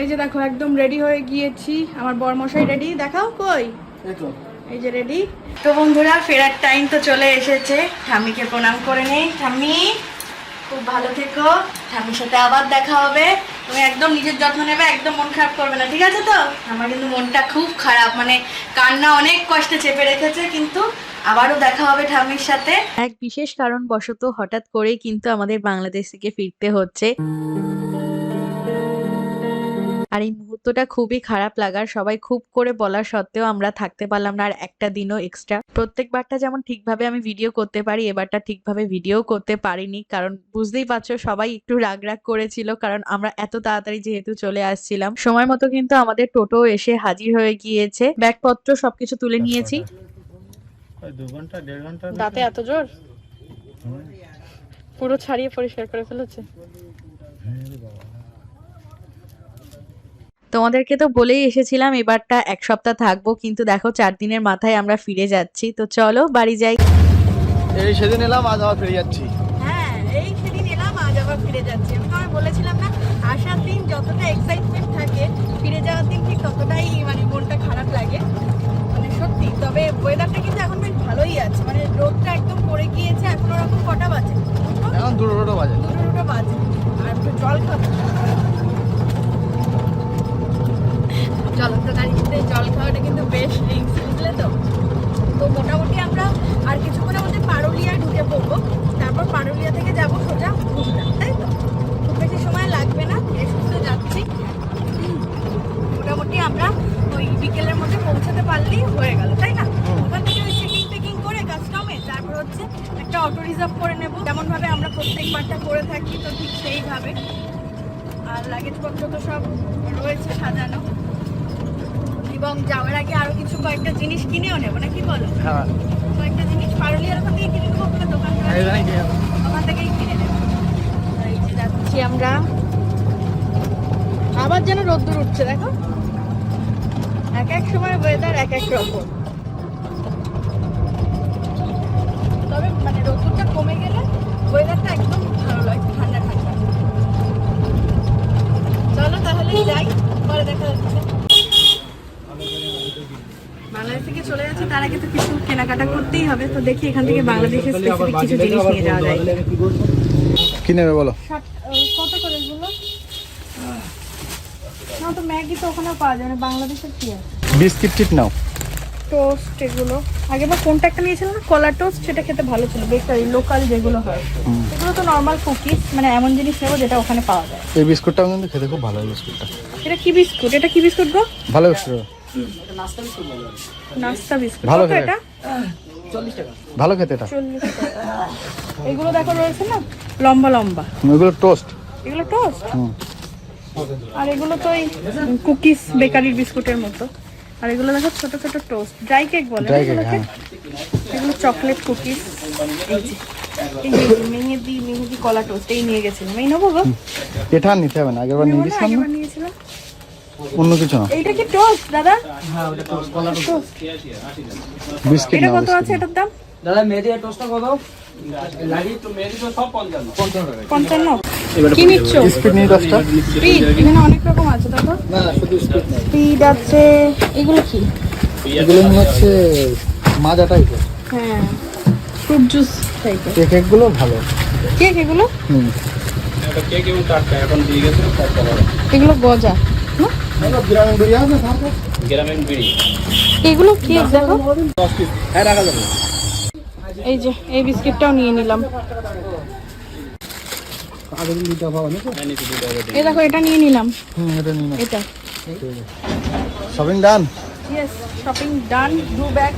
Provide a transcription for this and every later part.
এই যে দেখো একদম রেডি হয়ে গিয়েছি। আমার বরমশাই রেডি দেখাও কই? এই যে রেডি তো বন্ধুরা ফেরার টাইম তো চলে এসেছে। ঠাম্মিকে প্রণাম করে নেই ঠাম্মি খুব ভালো থেকো। ঠাম্মির সাথে আবার দেখা হবে। তুমি একদম নিজের যত্ন নেবে একদম মন খারাপ করবে না ঠিক আছে তো? আমার কিন্তু মনটা খুব খারাপ মানে কান্না অনেক কষ্টে চেপে রেখেছে কিন্তু আবারও দেখা হবে ঠাম্মির সাথে। এক বিশেষ কারণ বশত হঠাৎ করেই কিন্তু আমাদের বাংলাদেশ থেকে ফিরতে হচ্ছে। আর এই মুহূর্তটা খুবই খারাপ লাগার সবাই খুব করে বলা সত্ত্বেও আমরা থাকতে পারলাম না আর একটা দিনও এক্সট্রা প্রত্যেকবারটা যেমন ঠিকভাবে আমি ভিডিও করতে পারি এবারটা ঠিকভাবে ভিডিও করতে পারিনি কারণ বুঝতেই পারছ সবাই একটু রাগ রাগ করেছিল কারণ আমরা এত তাড়াতাড়ি যেহেতু চলে আসছিলাম। সময় মতো কিন্তু আমাদের টোটো এসে হাজির হয়ে গিয়েছে। ব্যাগপত্র সবকিছু তুলে নিয়েছি। দাঁতে এত জোর? পুরো ছাড়িয়ে পরিষ্কার করে ফেলেছে? তোমাদেরকে তো বলেই এসেছিলাম এবারটা এক সপ্তাহ থাকব কিন্তু দেখো চার দিনের মাথায় আমরা ফিরে যাচ্ছি। তো চলো বাড়ি যাই। এই সেদিন এলাম আজ আবার ফিরে যাচ্ছি। হ্যাঁ এই সেদিন এলাম আজ আবার ফিরে যাচ্ছি। আমি তোমায় বলেছিলাম না আসার দিন যতটা এক্সাইটমেন্ট থাকে ফিরে যাওয়ার দিন ঠিক ততটাই মানে মনটা খারাপ লাগে। মানে সত্যি তবে ওয়েদারটা কিন্তু এখন বেশ ভালোই আছে। মানে রোদটা একদম পড়ে গিয়েছে এখন ওরকম কটা বাজে? দুটো? এখন দুটো দুটো বাজে। দুটো দুটো বাজে আর একটু জল খাব চলো তো গাড়িতে জল খাওয়াটা কিন্তু বেশ রিক্স বুঝলে তো তো মোটামুটি আমরা আর কিছুক্ষণের মধ্যে পারুলিয়া ঢুকে পড়ব তারপর পারুলিয়া থেকে যাব সোজা ঘুমটা তাই তো খুব বেশি সময় লাগবে না ধীরে সুস্থে যাচ্ছি মোটামুটি আমরা ওই বিকেলের মধ্যে পৌঁছাতে পারলেই হয়ে গেল তাই না ওখান থেকে ওই চেকিং টেকিং করে কাস্টমে তারপর হচ্ছে একটা অটো রিজার্ভ করে নেব। যেমন ভাবে আমরা প্রত্যেকবারটা করে থাকি তো ঠিক সেইভাবে। আর লাগেজ পত্র তো সব রয়েছে সাজানো। এবং যাওয়ার আগে আরও কিছু কয়েকটা জিনিস কিনেও নেব না কি বলো? হ্যাঁ। কয়েকটা জিনিস পারুলিয়ার ওখান থেকে কিনে নেব ওখানে দোকান ওখান থেকেই কিনে নেব। যাচ্ছি আমরা। আবার যেন রোদ্দুর উঠছে দেখো। এক এক সময় ওয়েদার এক এক রকম তবে মানে রোদ্দুরটা কমে গেলে ওয়েদারটা একদম ভালো লাগে ঠান্ডা ঠান্ডা। চলো তাহলে যাই পরে দেখা যাচ্ছে বাংলাদেশ থেকে চলে যাচ্ছে তার আগে তো কিছু কেনাকাটা করতেই হবে তো দেখি এখান থেকে বাংলাদেশের স্পেসিফিক কিছু জিনিস নিয়ে যাওয়া যায়। কি নেবে বলো? কত করে এগুলো? না তো ম্যাগি তো ওখানেও পাওয়া যায় না বাংলাদেশের কি আছে? বিস্কিট টিট নাও। টোস্ট এগুলো। আগে বা কোনটা একটা নিয়েছিলাম না? কলা টোস্ট সেটা খেতে ভালো ছিল। বেকারি লোকাল যেগুলো হয়। এগুলো তো নর্মাল কুকিজ মানে এমন জিনিস নেব যেটা ওখানে পাওয়া যায়। এই বিস্কুটটাও কিন্তু খেতে খুব ভালো বিস্কুটটা। এটা কি বিস্কুট? এটা কি বিস্কুট গো? ভালো বিস্কুট। নাস্তা বিস্কুট। ভালো খেতে। এটা? ভালো খেতে এটা। এগুলো দেখো রয়েছে না? লম্বা লম্বা। এগুলো টোস্ট এগুলো টোস্ট হুম। আর এগুলো তো ওই কুকিজ বেকারির বিস্কুটের মতো। আর এগুলো দেখো ছোট ছোট টোস্ট ড্রাই কেক বলে? হ্যাঁ। এগুলো চকলেট কুকিজ এই যে মেহেদি মেহেদি কলা টোস্ট এই নিয়ে গেছিলাম এই নেব গো। এটা নিতে হবে না আগেরবার নিয়ে গেছিলাম আগেরবার নিয়েছিলাম। অন্য কিছু না। এইটা কি টোস্ট দাদা? টোস্ট বিস্কিট এটা কত আছে এটার দাম? দাদা মেহেদি টোস্টটা কত? লাগি তো মেহেদি তো সব পঞ্চান্ন। পঞ্চান্ন। কি নিচ্ছ বিস্কিট নিয়ে দশটা স্পিড এখানে অনেক রকম আছে দেখো না শুধু স্পিড আছে এগুলো কি এগুলো হচ্ছে মাজা টাইপের হ্যাঁ ফ্রুট জুস টাইপের এই কেকগুলো ভালো কেক এগুলো হুম কেক এবং টাটকা এখন দিয়ে গেছে এগুলো গজা না? এগুলো কেক দেখো হ্যাঁ এই যে এই বিস্কিটটাও নিয়ে নিলাম আগের দিন নাকি? হ্যাঁ এই দেখো এটা নিয়ে নিলাম। হুম এটা নিয়ে নাও। এটা। Shopping done yes shopping done দু ব্যাগ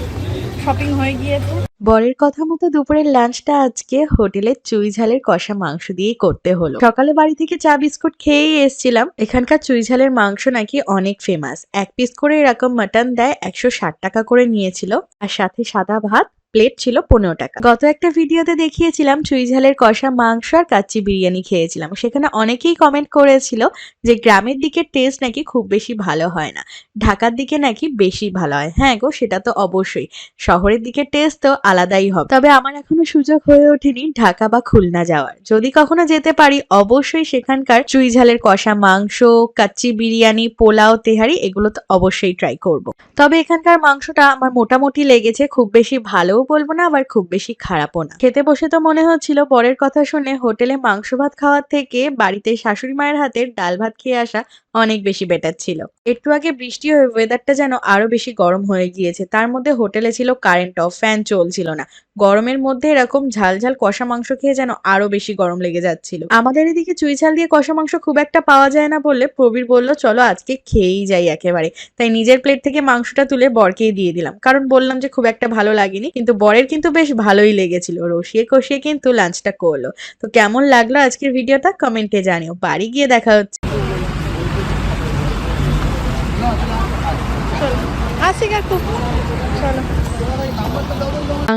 শপিং হয়ে গিয়েছে। বরের কথা মতো দুপুরের লাঞ্চটা আজকে হোটেলের চুই ঝালের কষা মাংস দিয়েই করতে হলো। সকালে বাড়ি থেকে চা বিস্কুট খেয়েই এসছিলাম। এখানকার চুই ঝালের মাংস নাকি অনেক ফেমাস এক পিস করে এরকম মাটন দেয় একশো ষাট টাকা করে নিয়েছিল। আর সাথে সাদা ভাত প্লেট ছিল পনেরো টাকা। গত একটা ভিডিওতে দেখিয়েছিলাম চুই ঝালের কষা মাংস আর কাচ্চি বিরিয়ানি খেয়েছিলাম। সেখানে অনেকেই কমেন্ট করেছিল যে গ্রামের দিকের টেস্ট নাকি খুব বেশি ভালো হয় না। ঢাকার দিকে নাকি বেশি ভালো হয়। হ্যাঁ গো, সেটা তো অবশ্যই। শহরের দিকের টেস্ট তো আলাদাই হবে। তবে আমার এখনও সুযোগ হয়ে ওঠেনি ঢাকা বা খুলনা যাওয়ার। যদি কখনো যেতে পারি, অবশ্যই সেখানকার চুই ঝালের কষা মাংস, কাচ্চি বিরিয়ানি, পোলাও, তেহারি, এগুলো তো অবশ্যই ট্রাই করব। তবে এখানকার মাংসটা আমার মোটামুটি লেগেছে, খুব বেশি ভালোও বলব না, আবার খুব বেশি খারাপও না। খেতে বসে তো মনে হচ্ছিল পরের কথা শুনে হোটেলে মাংস ভাত খাওয়ার থেকে বাড়িতে শাশুড়ি মায়ের হাতের ডাল ভাত খেয়ে আসা অনেক বেশি বেটার ছিল। একটু আগে বৃষ্টি হয়ে ওয়েদারটা যেন আরও বেশি গরম হয়ে গিয়েছে। তার মধ্যে হোটেলে ছিল কারেন্ট অফ ফ্যান চলছিল না। গরমের মধ্যে এরকম ঝাল ঝাল কষা মাংস খেয়ে যেন আরও বেশি গরম লেগে যাচ্ছিল। আমাদের এদিকে চুই ঝাল দিয়ে কষা মাংস খুব একটা পাওয়া যায় না বললে প্রবীর বলল, চলো আজকে খেয়েই যাই একেবারে। তাই নিজের প্লেট থেকে মাংসটা তুলে বরকেই দিয়ে দিলাম। কারণ বললাম যে খুব একটা ভালো লাগেনি, কিন্তু বরের কিন্তু বেশ ভালোই লেগেছিল। রসিয়ে কষিয়ে কিন্তু লাঞ্চটা করল। তো কেমন লাগল আজকের ভিডিওটা? কমেন্টে জানিও। বাড়ি গিয়ে দেখা হচ্ছে। আসি গা চলো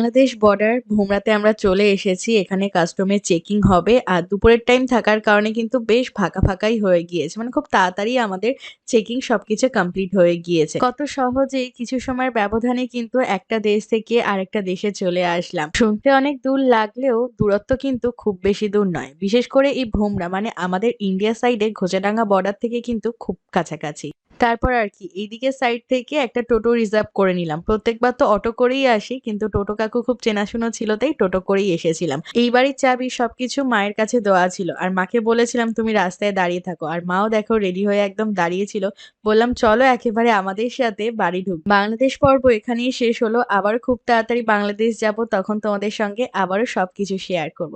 বাংলাদেশ বর্ডার ভোমরাতে আমরা চলে এসেছি। এখানে কাস্টমের চেকিং হবে। আর দুপুরের টাইম থাকার কারণে কিন্তু বেশ ফাঁকা ফাঁকাই হয়ে গিয়েছে। মানে খুব তাড়াতাড়ি আমাদের চেকিং সবকিছু কমপ্লিট হয়ে গিয়েছে। কত সহজেই কিছু সময়ের ব্যবধানে কিন্তু একটা দেশ থেকে আরেকটা দেশে চলে আসলাম। শুনতে অনেক দূর লাগলেও দূরত্ব কিন্তু খুব বেশি দূর নয়। বিশেষ করে এই ভোমরা মানে আমাদের ইন্ডিয়া সাইডে ঘোচাডাঙ্গা বর্ডার থেকে কিন্তু খুব কাছাকাছি। তারপর আর কি এইদিকে সাইড থেকে একটা টোটো রিজার্ভ করে নিলাম। প্রত্যেকবার তো অটো করেই আসি, কিন্তু টোটো কাকু খুব চেনাশুনো ছিল, তাই টোটো করেই এসেছিলাম। এই বাড়ির চাবি সবকিছু মায়ের কাছে দেওয়া ছিল, আর মাকে বলেছিলাম, তুমি রাস্তায় দাঁড়িয়ে থাকো। আর মাও দেখো রেডি হয়ে একদম দাঁড়িয়ে ছিল বললাম, চলো একেবারে আমাদের সাথে বাড়ি ঢুক। বাংলাদেশ পর্ব এখানেই শেষ হলো। আবার খুব তাড়াতাড়ি বাংলাদেশ যাব, তখন তোমাদের সঙ্গে আবারও সবকিছু শেয়ার করব!